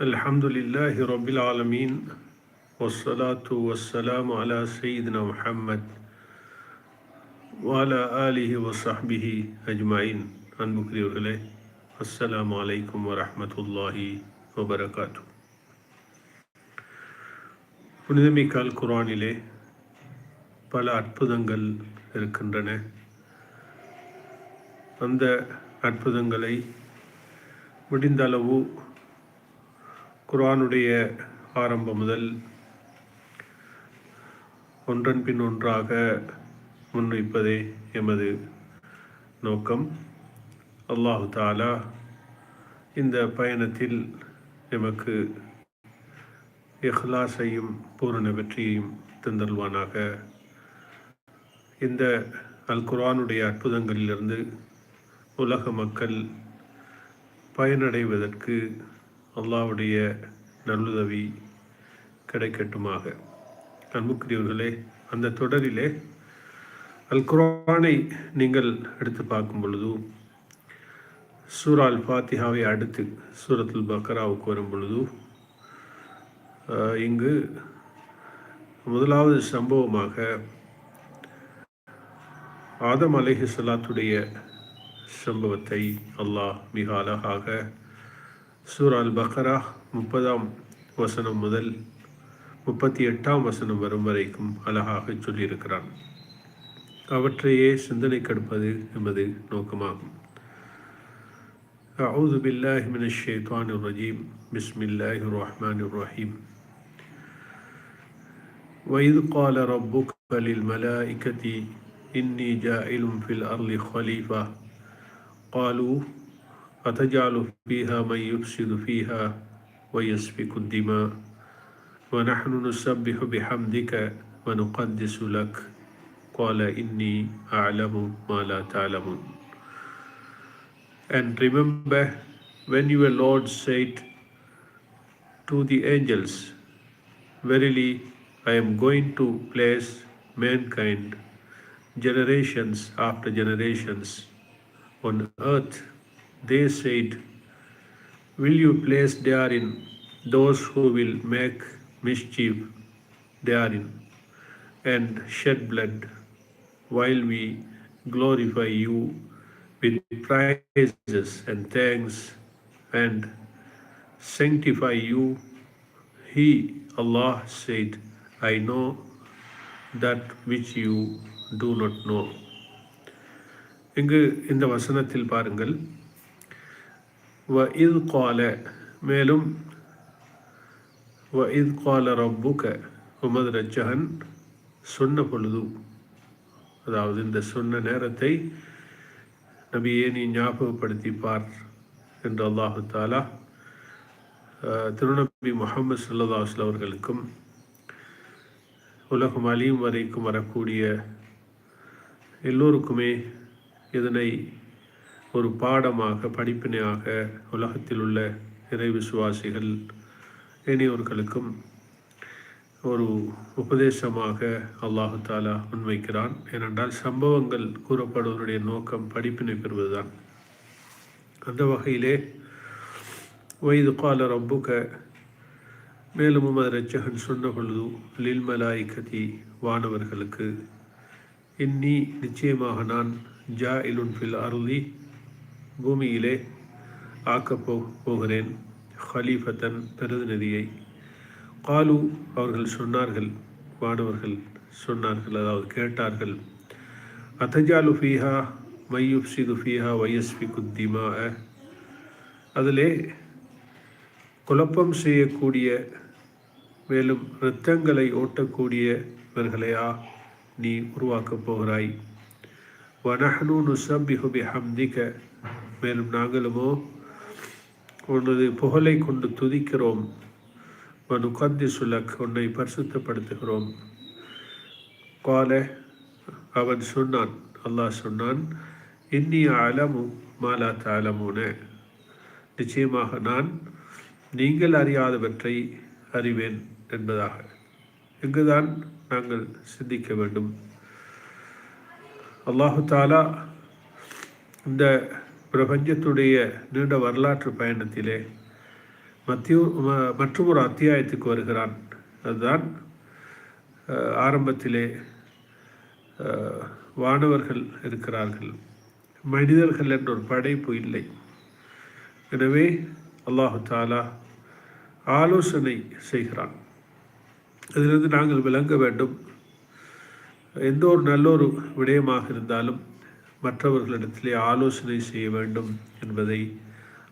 الحمد لله رب العالمين والصلاة والسلام على سيدنا محمد وعلى آله وصحبه أجمعين அன்புக்குரியவர்களே அஸ்ஸலாமு அலைக்கும் வரஹ்மத்துல்லாஹி வபரகாத்து புனிதமிக்கால் குரானிலே பல அற்புதங்கள் இருக்கின்றன அந்த அற்புதங்களை முடிந்த குரானுடைய ஆரம்பம் முதல் ஒன்றன் பின் ஒன்றாக முன்வைப்பதே எமது நோக்கம். அல்லாஹு தாலா இந்த பயணத்தில் எமக்கு இஹ்லாஸையும் பூரண வெற்றியையும் தந்தல்வானாக இந்த அல் குரானுடைய அற்புதங்களிலிருந்து உலக மக்கள் பயனடைவதற்கு அல்லாஹ்வுடைய நல்லுதவி கிடைக்கட்டுமாக. அன்புக்குரியவர்களே அந்த தொடரிலே அல் நீங்கள் எடுத்து பார்க்கும் பொழுது சூரா அல் ஃபாத்திஹாவை அடுத்து சூரத்துல் பக்ராவுக்கு வரும் பொழுது இங்கு முதலாவது சம்பவமாக ஆதம் அலேஹிசலாத்துடைய சம்பவத்தை அல்லாஹ் மிக அழகாக சூரா அல் பக்ரா முப்பதாம் வசனம் முதல் முப்பத்தி எட்டாம் வசனம் வரும் வரைக்கும் அழகாக சொல்லியிருக்கிறான் அவற்றையே சிந்தனை கெடுப்பது எமது நோக்கமாகும் أعوذ بالله من الشيطان الرجيم بسم الله الرحمن الرحيم وإذ قال ربك للملائكة إني جاعل في الأرض خليفة قالوا أتجعل فيها من يفسد فيها ويسفك الدماء ونحن نسبح بحمدك ونقدس لك قال إني أعلم ما لا تعلمون And remember when your Lord said to the angels, Verily, I am going to place mankind generations after generations on earth. They said, Will you place therein those who will make mischief therein and shed blood while we glorify you with praises and thanks and sanctify you? He, Allah, said, I know that which you do not know. இங்கு இந்த வசனத்தில் பாருங்கள் வ இத் கால மேலும் வ இத் கால ரப்புக உமது ரஜகன் சொன்ன பொழுது அதாவது இந்த சொன்ன நேரத்தை நபியே நீ ஞாபகப்படுத்தி பார் என்று அல்லாஹு தாலா திருநபி முகமது சல்லல்லாஹுஸ்ல அவர்களுக்கும் உலகம் அழியும் வரைக்கும் வரக்கூடிய எல்லோருக்குமே இதனை ஒரு பாடமாக படிப்பினையாக உலகத்தில் உள்ள இறை விசுவாசிகள் ஏனையோர்களுக்கும் ஒரு உபதேசமாக அல்லாஹு தாலா முன்வைக்கிறான். ஏனென்றால் சம்பவங்கள் கூறப்படுவதனுடைய நோக்கம் படிப்பினை பெறுவதுதான். அந்த வகையிலே வயது கால ரப்புக மேலும் உமது ரச்சகன் சொன்ன பொழுது லில் மலாய்கதி வானவர்களுக்கு இன்னி நிச்சயமாக நான் ஜா இலுன் ஃபில் அருளி பூமியிலே ஆக்கப் போ போகிறேன். ஹலீஃபத்தன் பிரதிநிதியை காலு அவர்கள் சொன்னார்கள் வானவர்கள் சொன்னார்கள் அதாவது கேட்டார்கள். அத்தஜாலு ஃபீஹா மையுப்சிது ஃபீஹா வயஸ்வி குத்திமா அதிலே குழப்பம் செய்யக்கூடிய மேலும் இரத்தங்களை ஓட்டக்கூடியவர்களையா நீ உருவாக்கப் போகிறாய். வனஹனு நுசப்பிஹு பிஹம்திக. மேலும் நாங்களுமோ? உனது புகழை கொண்டு துதிக்கிறோம். வனுகத்தி சுலக் உன்னை பரிசுத்தப்படுத்துகிறோம். கால அவன் சொன்னான். அல்லாஹ் சொன்னான் இன்னி அலமு மாலா தாலமுன. நிச்சயமாக நான் நீங்கள் அறியாதவற்றை அறிவேன் என்பதாக. இங்குதான் நாங்கள் சிந்திக்க வேண்டும். அல்லாஹு தாலா இந்த பிரபஞ்சத்துடைய நீண்ட வரலாற்று பயணத்திலே மத்திய மற்றும் ஒரு அத்தியாயத்துக்கு வருகிறான். அதுதான் ஆரம்பத்திலே வானவர்கள் இருக்கிறார்கள். மனிதர்கள் என்ற ஒரு படைப்பு இல்லை. எனவே அல்லாஹு தாலா ஆலோசனை செய்கிறான். அதிலிருந்து நாங்கள் விளங்க வேண்டும். எந்த ஒரு நல்ல ஒரு விடயமாக இருந்தாலும் மற்றவர்களிடத்திலே ஆலோசனை செய்ய வேண்டும் என்பதை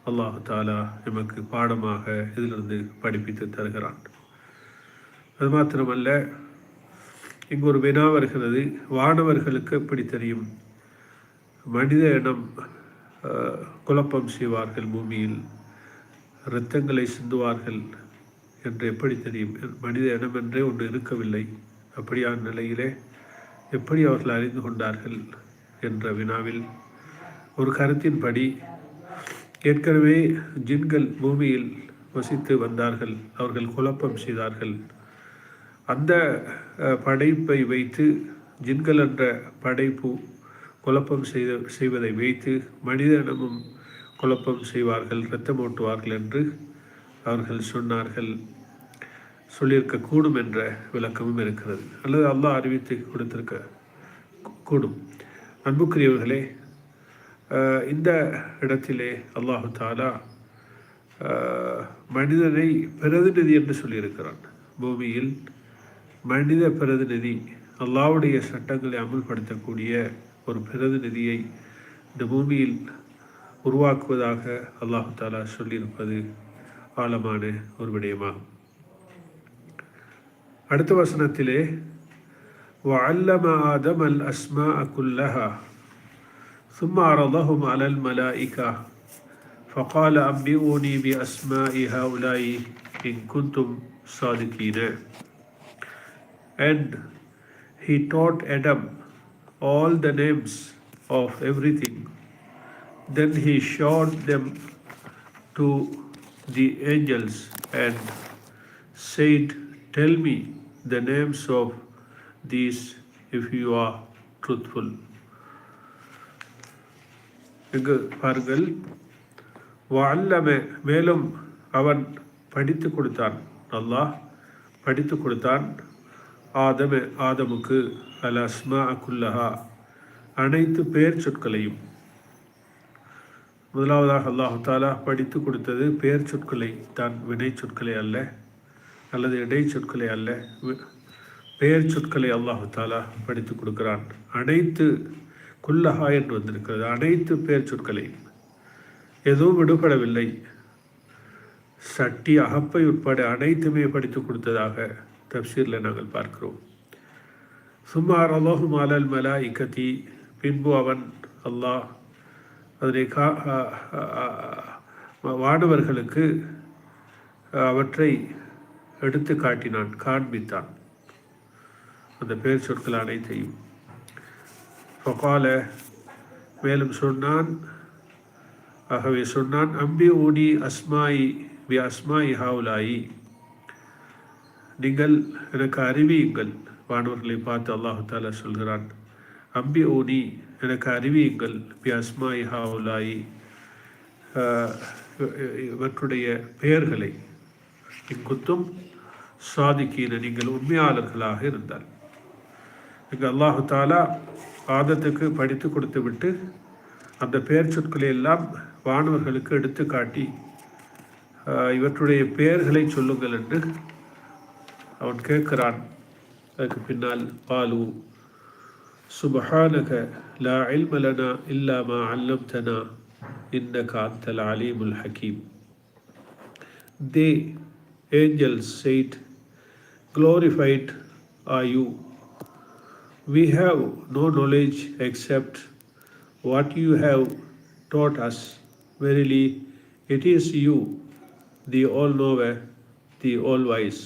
அல்லாஹு தாலா எமக்கு பாடமாக இதிலிருந்து படிப்பித்து தருகிறான். அது மாத்திரமல்ல இங்கு ஒரு வினா வருகிறது. வானவர்களுக்கு எப்படி தெரியும்? மனித இனம் குழப்பம் செய்வார்கள் பூமியில் இரத்தங்களை சிந்துவார்கள் என்று எப்படி தெரியும்? மனித இனம் என்றே ஒன்று இருக்கவில்லை. அப்படியான நிலையிலே எப்படி அவர்கள் அறிந்து கொண்டார்கள்? என்ற வினாவில் ஒரு கருத்தின்படி ஏற்கனவே ஜின்கள் பூமியில் வசித்து வந்தார்கள் அவர்கள் குழப்பம் செய்தார்கள். அந்த படைப்பை வைத்து ஜின்கள் என்ற படைப்பு குழப்பம் செய்த செய்வதை வைத்து மனிதனமும் குழப்பம் செய்வார்கள் இரத்தம் ஓட்டுவார்கள் என்று அவர்கள் சொன்னார்கள். சொல்லியிருக்கக்கூடும் என்ற விளக்கமும் இருக்கிறது. அல்லது அல்லாஹ் அறிவித்து கொடுத்திருக்க கூடும். அன்புக்குரியவர்களே இந்த இடத்திலே அல்லாஹு தாலா மனிதனை பிரதிநிதி என்று சொல்லியிருக்கிறான். பூமியில் மனித பிரதிநிதி அல்லாவுடைய சட்டங்களை அமல்படுத்தக்கூடிய ஒரு பிரதிநிதியை இந்த பூமியில் உருவாக்குவதாக அல்லாஹு தாலா சொல்லியிருப்பது ஆழமான ஒரு விடயமாகும். அடுத்த வசனத்திலே وعلم آدم الأسماء كلها ثم عرضهم على الملائكة فقال أنبئوني بأسماء هؤلاء إن كنتم صادقين and he taught Adam all the names of everything. Then he showed them to the angels and said, Tell me the names of these if you are truthful. இங்கு பாருங்கள் வல்லம மேலும் அவன் படித்து கொடுத்தான். அல்லாஹ் படித்து கொடுத்தான். ஆதமே ஆதமுக்கு அல் அஸ்மா அக்குல்லஹா அனைத்து பேர் சொற்களையும். முதலாவதாக அல்லாஹு தாலா படித்து கொடுத்தது பெயர் சொற்களை தான் வினை சொற்களை அல்ல அல்லது இடை சொற்களை அல்ல பெயர் சொற்களை அல்லாஹு தாலா படித்து கொடுக்கிறான். அனைத்து குல்லஹா என்று வந்திருக்கிறது. அனைத்து பெயர் சொற்களையும் எதுவும் விடுபடவில்லை. சட்டி அகப்பை உட்பட அனைத்துமே படித்து கொடுத்ததாக தப்சீரில் நாங்கள் பார்க்கிறோம். சுமார் அலோஹு மாலல் மலா இக்கத்தி பின்பு அவன் அல்லாஹ் அதனை கா வானவர்களுக்கு அவற்றை எடுத்து காட்டினான் காண்பித்தான். அந்த பேர் சொற்கள் அனைத்தையும். ஃபகால மேலும் சொன்னான் ஆகவே சொன்னான் அம்பி ஊடி அஸ்மாயி வி அஸ்மாயி ஹாவுலாயி. நீங்கள் எனக்கு அறிவியுங்கள் வானவர்களை பார்த்து அல்லாஹு தாலா சொல்கிறான். அம்பி ஊனி எனக்கு அறிவியுங்கள் பி அஸ்மாயி ஹாவுலாயி. இவற்றுடைய பெயர்களை இங்குத்தும் சாதிக்கீன நீங்கள் உண்மையாளர்களாக இருந்தால். இங்கு அல்லாஹு தாலா ஆதத்துக்கு படித்து கொடுத்து விட்டு அந்த பெயர் சொற்களை எல்லாம் வானவர்களுக்கு எடுத்து காட்டி இவற்றுடைய பெயர்களை சொல்லுங்கள் என்று அவன் கேட்கிறான். அதுக்கு பின்னால் பாலு சுபஹானக லா இல்மலனா இல்லாமா அல்லம்தனா இன்னக காத்தல் அலீமுல் Hakeem they angels said glorified are you. We have no knowledge except what you have taught us verily it is you the all knower the all wise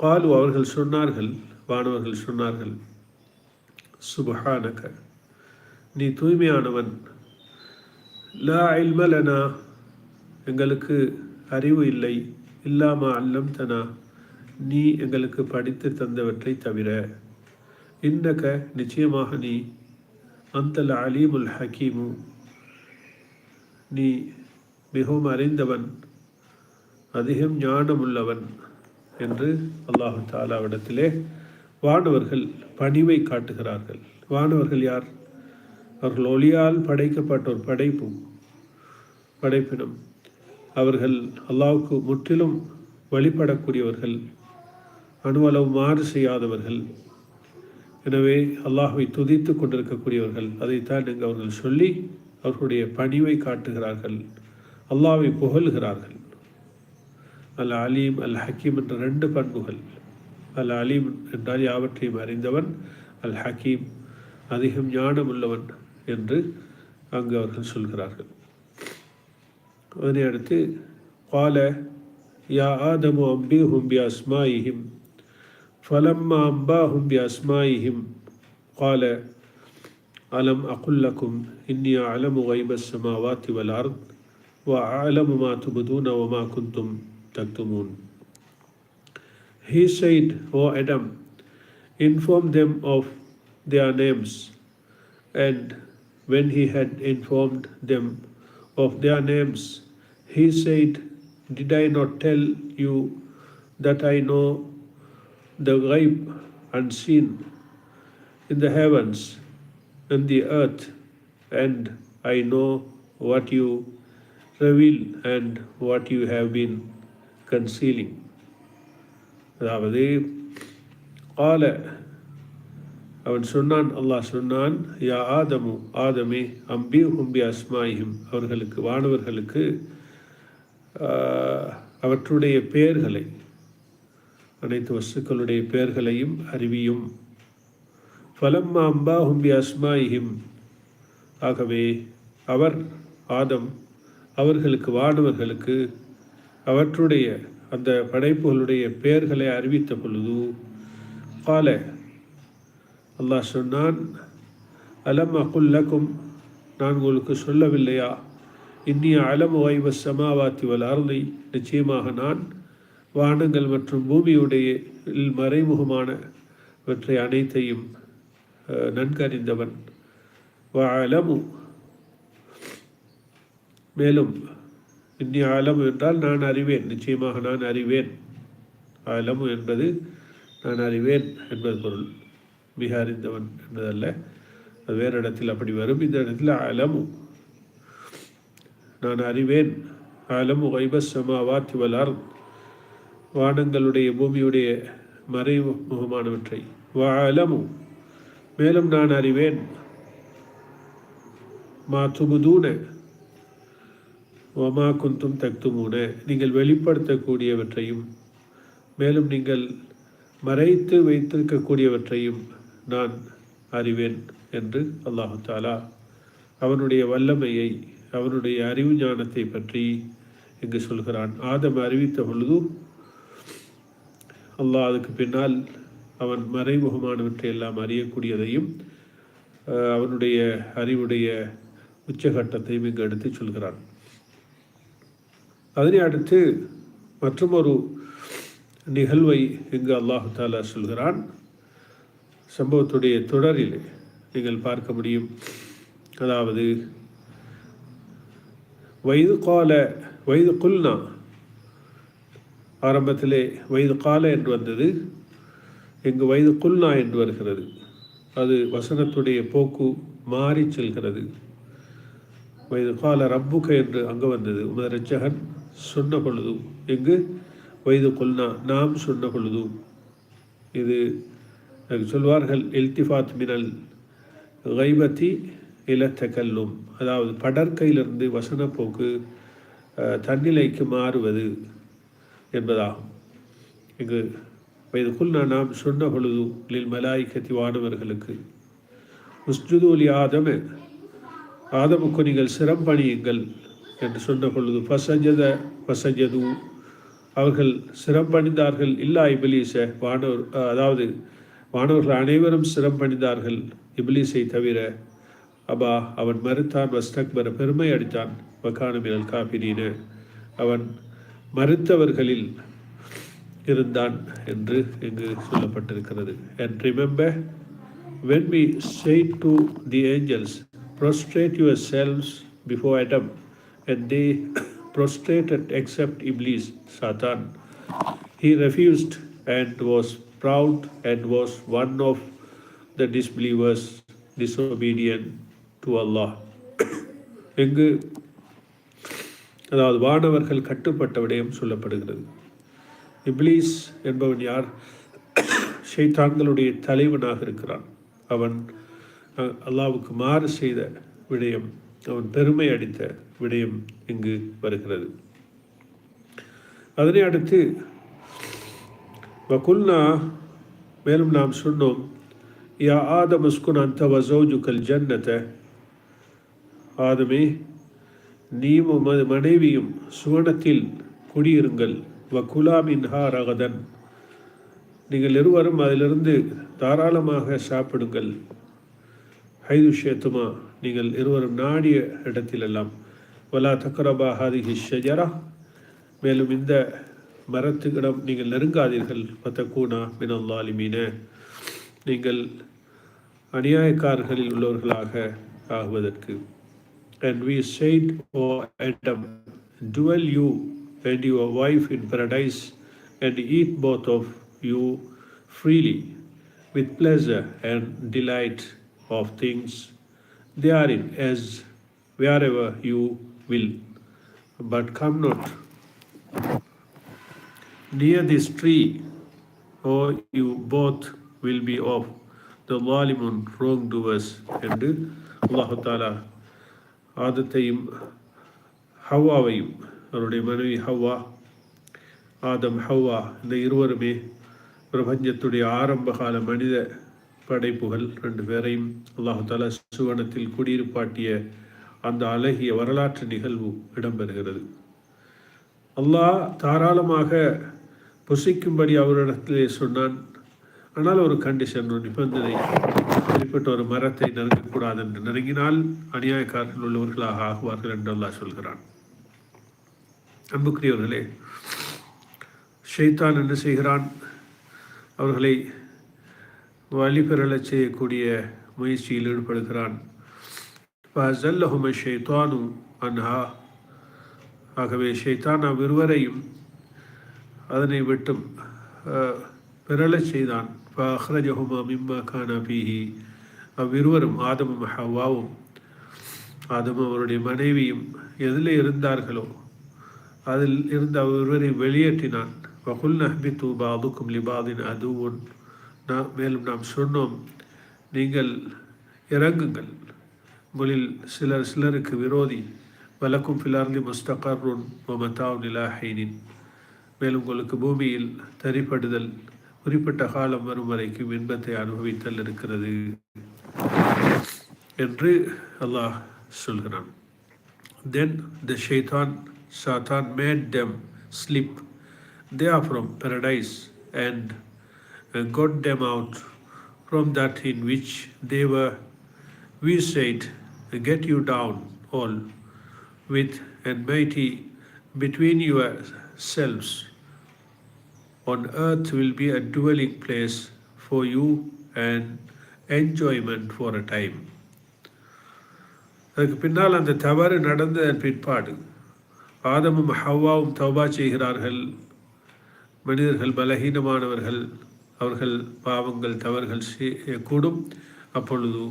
காலு அவர்கள் சொன்னார்கள் வானவர்கள் சொன்னார்கள் சுபஹானக நீ தூய்மையானவன் லா இல்மலனா எங்களுக்கு அறிவு இல்லை இல்லாமல் அல்லம் தனா நீ எங்களுக்கு படித்து தந்தவற்றை தவிர இன்னக நிச்சயமாக நீ அந்தல் அலீமுல் ஹக்கீமு நீ மிகவும் அறிந்தவன் அதிகம் ஞானமுள்ளவன் என்று அல்லாஹு தாலாவிடத்திலே வானவர்கள் பணிவை காட்டுகிறார்கள். வானவர்கள் யார்? அவர்கள் ஒளியால் படைக்கப்பட்ட ஒரு படைப்பு படைப்பினம். அவர்கள் அல்லாவுக்கு முற்றிலும் வழிபடக்கூடியவர்கள் அணுவளவு மாறு செய்யாதவர்கள். எனவே அல்லாஹுவை துதித்து கொண்டிருக்கக்கூடியவர்கள் அதைத்தான் இங்கு அவர்கள் சொல்லி அவர்களுடைய பணிவை காட்டுகிறார்கள் அல்லாவை புகழ்கிறார்கள். அல் அலீம் அல் ஹக்கீம் என்ற ரெண்டு பண்புகள். அல் அலீம் என்றால் யாவற்றையும் அறிந்தவன் அல் ஹக்கீம் அதிகம் ஞானம் உள்ளவன் என்று அங்கு அவர்கள் சொல்கிறார்கள். அதனை அடுத்து பால யா ஆதமு அம்பி ஹும்பி அஸ்மாயிஹிம் فلما أنباهم بأسمائهم قال ألم أقل لكم إني أعلم غيب السماوات والأرض وأعلم ما تبدون وما كنتم تكتمون He said, O Adam, inform them of their names. And when he had informed them of their names, he said, Did I not tell you that I know the ghaib unseen in the heavens and the earth, and I know what you reveal and what you have been concealing? அதாவது கால அவன் சொன்னான் அல்லாஹ் சொன்னான் யா ஆதமு ஆதமே அம்பி ஹும்பி அஸ்மாயிம் அவர்களுக்கு வானவர்களுக்கு அவற்றுடைய பெயர்களை அனைத்து வஸ்துக்களுடைய பெயர்களையும் அறிவியும். ஃபலம்மா அம்பா ஹும்பி அஸ்மாயிஹிம் ஆகவே அவர் ஆதம் அவர்களுக்கு வானவர்களுக்கு அவற்றுடைய அந்த படைப்புகளுடைய பெயர்களை அறிவித்த பொழுது கால அல்லாஹ் சொன்னான் அலம் அகுல்லக்கும் நான் உங்களுக்கு சொல்லவில்லையா? இன்னிய அலம் ஓய்வ சமாவாத்தி வல் அருளை நிச்சயமாக நான் வானங்கள் மற்றும் பூமியுடைய மறைமுகமானவற்றை அனைத்தையும் நன்கறிந்தவன். அலமு மேலும் இன்னி ஆலமு என்றால் நான் அறிவேன். நிச்சயமாக நான் அறிவேன். ஆலமு என்பது நான் அறிவேன் என்பது பொருள். மிக அறிந்தவன் என்பதல்ல. அது வேறு இடத்தில் அப்படி வரும். இந்த இடத்தில் அலமு நான் அறிவேன். அலமு வைபஸ் சமாவாத்தி வலார் வானங்களுடைய பூமியுடைய மறைமுகமானவற்றை வ மேலும் நான் அறிவேன். மா துபுதூன. ஒமா குந்தும் தக்துமூன. நீங்கள் வெளிப்படுத்தக்கூடியவற்றையும் மேலும் நீங்கள் மறைத்து வைத்திருக்கக்கூடியவற்றையும் நான் அறிவேன் என்று அல்லாஹு தாலா அவனுடைய வல்லமையை அவனுடைய அறிவு ஞானத்தை பற்றி இங்கு சொல்கிறான். ஆதம் அறிவித்த பொழுது அல்லாஹ் அதுக்கு பின்னால் அவன் மறைமுகமானவற்றை எல்லாம் அறியக்கூடியதையும் அவனுடைய அறிவுடைய உச்சகட்டத்தையும் இங்கு எடுத்து சொல்கிறான். அதனை அடுத்து மற்றொரு நிகழ்வை இங்கு அல்லாஹு தாலா சொல்கிறான். சம்பவத்துடைய தொடரில் நீங்கள் பார்க்க முடியும். அதாவது வயது கால வயது குல்னா ஆரம்பத்திலே வயது கால என்று வந்தது. இங்கு வயது குல்னா என்று வருகிறது. அது வசனத்துடைய போக்கு மாறி செல்கிறது. வயது கால ரப்புக என்று அங்கு வந்தது. உமது ரச்சகன் சொன்ன பொழுது இங்கு வயது கொல்னா நாம் சொன்ன பொழுது இது சொல்வார்கள் இல்திஃபாத் மினல் கைபத்தி இலத்தக்கல்லும் அதாவது படற்கையிலிருந்து வசனப்போக்கு தன்னிலைக்கு மாறுவது. என்பதாகும். இங்கு வயது குல்னா நாம் சொன்ன பொழுது லில் மலாய்க்கத்தி வானவர்களுக்கு உஸ்ஜுதூலி ஆதம ஆதமுக்கு நீங்கள் சிரம்பணியுங்கள் என்று சொன்ன பொழுது பசஞ்சத பசஞ்சது அவர்கள் சிரம்பணிந்தார்கள் இல்லா இபிலீச வானவர் அதாவது வானவர்கள் அனைவரும் சிரம்பணிந்தார்கள் இபிலீஸை தவிர அபா அவன் மறுத்தான் வஸ்தக்பர பெருமை அடித்தான் வக்கானமினல் காப்பினீன அவன் மறுத்தவர்களில் இருந்தான் என்று இங்கு சொல்லப்பட்டிருக்கிறது and remember when we say to the angels prostrate yourselves before Adam and they prostrated except Iblis, Satan. He refused and was proud and was one of the disbelievers, disobedient to Allah. இங்கு அதாவது வானவர்கள் கட்டுப்பட்ட விடயம் சொல்லப்படுகிறது. இப்லீஸ் என்பவன் யார்? ஷைத்தான்களுடைய தலைவனாக இருக்கிறான். அவன் அல்லாவுக்கு மாறு செய்த விடயம் அவன் பெருமை அடித்த விடயம் இங்கு வருகிறது. அதனை அடுத்து வகுல்னா மேலும் நாம் சொன்னோம் யா ஆதம் உஸ்குன் அந்த வசோஜுக்கல் ஜன்னத்தை ஆதமே நீயும் மனைவியும் சுவனத்தில் குடியிருங்கள். வகுலாமின் ஹா ரகதன். நீங்கள் இருவரும் அதிலிருந்து தாராளமாக சாப்பிடுங்கள். ஹைது ஷேத்துமா நீங்கள் இருவரும் நாடிய இடத்திலெல்லாம். வலா தக்கரபா ஹாதிஹி ஷஜரா. மேலும் இந்த மரத்துக்கிடம் நீங்கள் நெருங்காதீர்கள். பத்தக்கூனா மினல்லாலிமீன நீங்கள் அநியாயக்காரர்களில் உள்ளவர்களாக ஆகுவதற்கு. and we said, O Adam, dwell you and your wife in paradise, and eat both of you freely, with pleasure and delight of things therein, as wherever you will. But come not near this tree, or you both will be of the Lalimun wrongdoers. And Allah Ta'ala ஆதத்தையும் ஹவ்வாவையும் அவருடைய மனைவி ஹவ்வா ஆதம் ஹவ்வா இந்த இருவருமே பிரபஞ்சத்துடைய ஆரம்பகால மனித படைப்புகள் ரெண்டு பேரையும் அல்லாஹு சுவனத்தில் குடியிருப்பாட்டிய அந்த அழகிய வரலாற்று நிகழ்வு இடம்பெறுகிறது. அல்லாஹ் தாராளமாக புசிக்கும்படி அவரிடத்திலே சொன்னான் ஆனால் ஒரு கண்டிஷன் ஒரு நிபந்தனை குறிப்பிட்ட ஒரு மரத்தை நெருங்கக்கூடாது என்று நெருங்கினால் அநியாயக்காரர்கள் உள்ளவர்களாக ஆகுவார்கள் என்று அல்லாஹ் சொல்கிறான். அன்புக்குரியவர்களே ஷெய்தான் என்ன செய்கிறான்? அவர்களை வழிபெறலச் செய்யக்கூடிய முயற்சியில் ஈடுபடுகிறான். ஷெய்தானு அன்ஹா. ஆகவே ஷெய்தான் அவ்விருவரையும் அதனை விட்டும் பிறளச் செய்தான். அஹ்ரஜஹுமா மிம்மா கானா பீஹி அவ்விருவரும் ஆதமும் ஹவாவும் ஆதமும் அவருடைய மனைவியும் எதில் இருந்தார்களோ அதில் இருந்து அவ்விருவரை வெளியேற்றினான். வகுல் நஹ்பி தூபா அதுக்கும் லிபாதின் அதுவும். நான் மேலும் நாம் சொன்னோம் நீங்கள் இறங்குங்கள். உங்களில் சிலர் சிலருக்கு விரோதி வலக்கும் ஃபிலார்லி முஸ்தகர்ருன் மமதாவுன் இலாஹைனின் மேலும் உங்களுக்கு பூமியில் தரிப்படுதல் குறிப்பிட்ட காலம் வரும் வரைக்கும் இன்பத்தை அனுபவித்தல் இருக்கிறது என்று அல்லாஹ் சொல்கிறான் தென் த ஷேதான் சாத்தான் made them slip they are from paradise and uh, got them out from that in which they were. We said, Get you down all with and mighty between yourselves. On earth will be a dwelling place for you and enjoyment for a time. அதுக்கு பின்னால் அந்த தவறு நடந்த பிற்பாடு ஆதமும் ஹவ்வாவும் தௌபா செய்கிறார்கள் மனிதர்கள் பலகீனமானவர்கள் அவர்கள் பாவங்கள் தவறுகள் கூடும் அப்பொழுது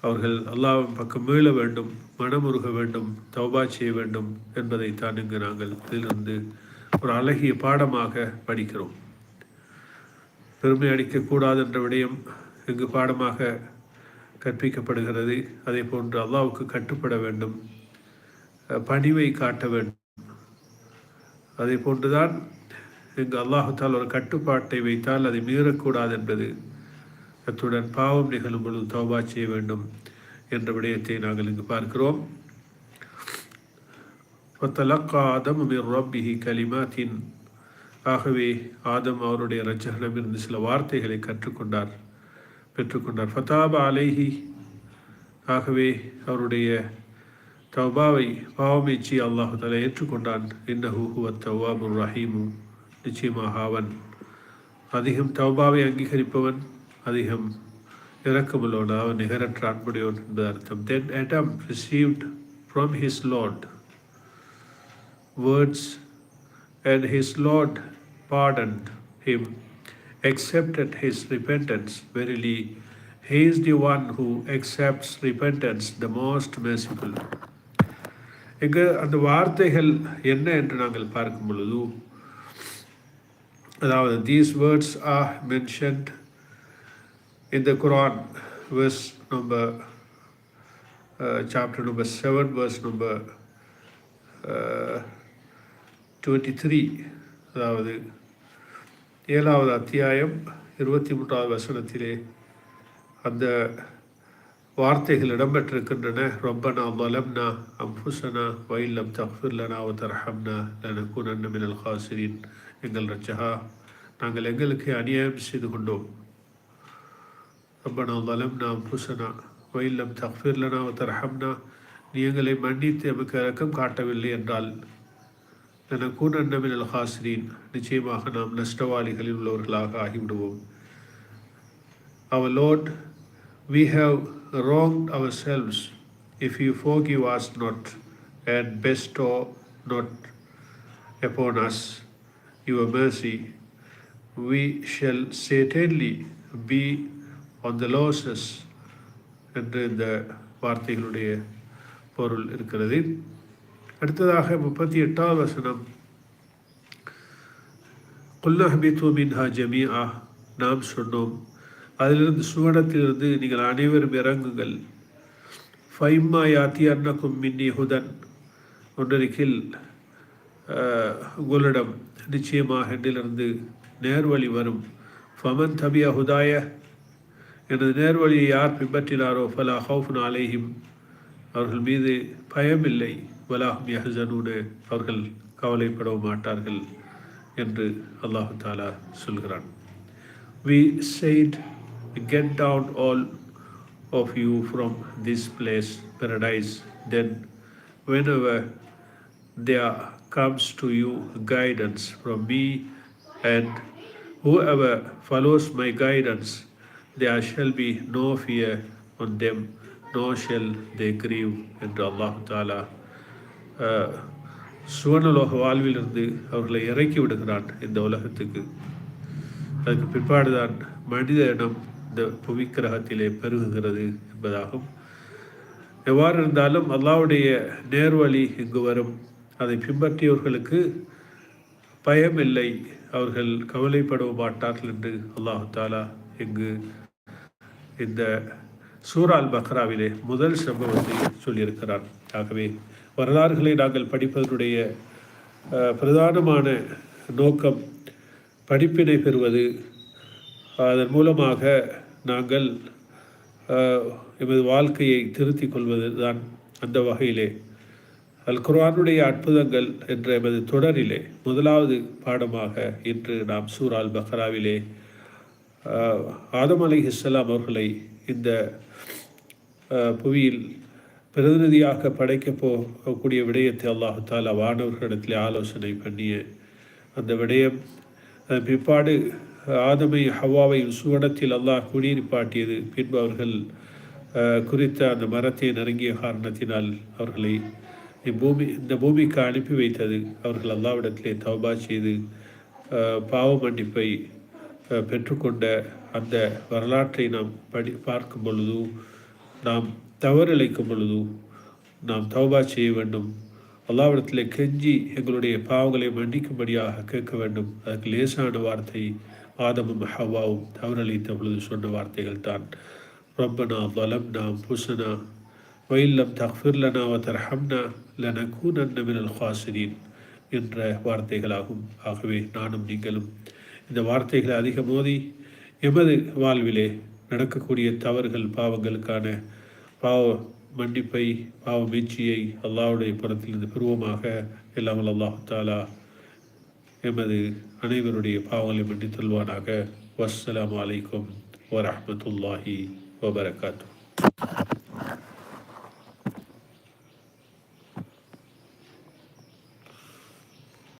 அவர்கள் அல்லாவின் பக்கம் மீள வேண்டும் மனமுருக வேண்டும் தௌபா செய்ய வேண்டும் என்பதைத்தான் இங்கு நாங்கள் இதிலிருந்து ஒரு அழகிய பாடமாக படிக்கிறோம். பெருமை அடிக்கக்கூடாது என்ற விடயம் இங்கு பாடமாக கற்பிக்கப்படுகிறது. அதே போன்று அல்லாவுக்கு கட்டுப்பட வேண்டும். பணிவை காட்ட வேண்டும். அதே போன்றுதான் இங்கு அல்லாஹால் ஒரு கட்டுப்பாட்டை வைத்தால் அதை மீறக்கூடாது என்பது அத்துடன் பாவம் நிகழும் பொழுது தௌபா செய்ய வேண்டும் என்ற விடயத்தை நாங்கள் இங்கு பார்க்கிறோம். ஃபத்தலக்கா ஆதம் மிர் ரப்பிஹி கலிமாத்தின். ஆகவே ஆதம் அவருடைய ரச்சகனமிருந்து சில வார்த்தைகளை கற்றுக்கொண்டார் பெற்றுக்கொண்டார். ஃபதாபா அலைஹி. ஆகவே அவருடைய தௌபாவை பாவமேச்சி அல்லாஹு தலா ஏற்றுக்கொண்டான். இன்னஹு ஹுவ தவாபுர் ரஹீமு. நிச்சயமாக அவன் அதிகம் தௌபாவை அங்கீகரிப்பவன் அதிகம் இறக்கமுள்ளவன் அவன் நிகரற்ற அன்புடையவன் என்பது அர்த்தம். Then Adam received from his lord words, and his Lord pardoned him, accepted his repentance. Verily, he is the one who accepts repentance, the most merciful. இங்கு அந்த வார்த்தைகள் என்ன என்று நாங்கள் பார்க்கும் பொழுது அதாவது these words are mentioned in the Quran, verse number, uh, chapter number 7, twenty three அதாவது ஏழாவது அத்தியாயம் இருபத்தி மூன்றாவது வசனத்திலே அந்த வார்த்தைகள் இடம்பெற்றிருக்கின்றன. ரொம்பனா மலம்னா அம்புசனா வயல்லம் தஃபிர்லனா தரஹம்னா லனக்கு மினல் ஹாசிரின் எங்கள் ரச்சகா நாங்கள் எங்களுக்கு அநியாயம் செய்து கொண்டோம். ரொம்பனா மலம்னா அம்புசனா வயல்லம் தஃபிர்லனா தரஹம்னா நீ எங்களை மன்னித்து எமக்கு இறக்கம் காட்டவில்லை என்றால் எனக்கூன் அன்னமினல் ஹாசிரீன் நிச்சயமாக நாம் நஷ்டவாளிகளில் உள்ளவர்களாக ஆகிவிடுவோம் Our Lord, we have wronged ourselves if you forgive us not and bestow not upon us your mercy. We shall certainly be on the losses என்று இந்த வார்த்தைகளுடைய பொருள் இருக்கிறது அடுத்ததாக முப்பத்தி எட்டாவது வசனம் குல்லஹபித்து மின்ஹா ஜமியா நாம் சொன்னோம். அதிலிருந்து சுவனத்திலிருந்து நீங்கள் அனைவரும் இறங்குங்கள். ஃபைம்மா யாத்தி அன்னக்கும் மின்னி ஹுதன் ஒன்றறிக்கில் உங்களிடம் நிச்சயமாக என்னிலிருந்து நேர்வழி வரும். ஃபமன் தபியா ஹுதாய எனது நேர்வழியை யார் பின்பற்றினாரோ ஃபலா ஹவுஃபுன் அலைஹிம் அவர்கள் மீது பயமில்லை. வலாஹும் யஹசனூனு அவர்கள் கவலைப்படவும் மாட்டார்கள் என்று அல்லாஹு தாலா சொல்கிறான் we said get down all of you from this place paradise then whenever there comes to you guidance from me and whoever follows my guidance there shall be no fear on them nor shall they grieve என்று அல்லாஹு தாலா சுவர்ணலோக வாழ்விலிருந்து அவர்களை இறக்கி விடுகிறான் இந்த உலகத்துக்கு. அதுக்கு பிற்பாடுதான் மனித இனம் இந்த புவிக்கிரகத்திலே பெருகுகிறது என்பதாகும். எவ்வாறு இருந்தாலும் அல்லாவுடைய நேர்வழி இங்கு வரும். அதை பின்பற்றியவர்களுக்கு பயமில்லை. அவர்கள் கவலைப்பட மாட்டார்கள் என்று அல்லாஹு தாலா இங்கு இந்த சூரால் பக்ராவிலே முதல் சம்பவத்தை சொல்லியிருக்கிறார் ஆகவே வரலாறுகளை நாங்கள் படிப்பதனுடைய பிரதானமான நோக்கம் படிப்பினை பெறுவது. அதன் மூலமாக நாங்கள் எமது வாழ்க்கையை திருத்திக் கொள்வது தான் அந்த வகையிலே. அல் குர்வானுடைய அற்புதங்கள் என்ற எமது தொடரிலே முதலாவது பாடமாக இன்று நாம் சூரால் பக்ராவிலே ஆதம் அலி இஸ்லாம் அவர்களை இந்த புவியில் பிரதிநிதியாக படைக்க போகக்கூடிய விடயத்தை அல்லாஹு தாலா வானவர்களிடத்தில் ஆலோசனை பண்ணிய. அந்த விடயம் பிற்பாடு ஆதமை ஹவாவை சுவனத்தில் அல்லாஹ் குடியிருப்பாட்டியது. பின்பு அவர்கள் குறித்த அந்த மரத்தை நெருங்கிய காரணத்தினால் அவர்களை இப்பூமி இந்த பூமிக்கு அனுப்பி வைத்தது. அவர்கள் அல்லாவிடத்திலே தவபா செய்து பாவ மன்னிப்பை பெற்றுக்கொண்ட அந்த வரலாற்றை நாம் படி பார்க்கும் பொழுதும் நாம் தவறிழைக்கும் பொழுது நாம் தௌபா செய்ய வேண்டும். அல்லாவிடத்தில் கெஞ்சி எங்களுடைய பாவங்களை மன்னிக்கும்படியாக கேட்க வேண்டும். அதற்கு லேசான வார்த்தை ஆதமும் ஹவாவும் தவறளித்த பொழுது சொன்ன வார்த்தைகள் தான். ரப்பனா வலம்னா புசனா வயில்லம் தஃபிர்லனா வதர்ஹம்னா லனகூனன்ன மினல் ஹாசிரின் என்ற வார்த்தைகளாகும். ஆகவே நானும் நீங்களும் இந்த வார்த்தைகளை அதிக மோதி எமது வாழ்விலே நடக்கக்கூடிய தவறுகள் பாவங்களுக்கான பாவ மன்னிப்பை பாவ மீட்சியை அல்லாவுடைய புறத்திலிருந்து பெறுவோமாக. எல்லாம் அல்லாஹு தாலா எமது அனைவருடைய பாவங்களை மன்னித்தல்வானாக வஸ்ஸலாம் வலைக்கம் வரமத்துல்லாஹி வபரகாத்து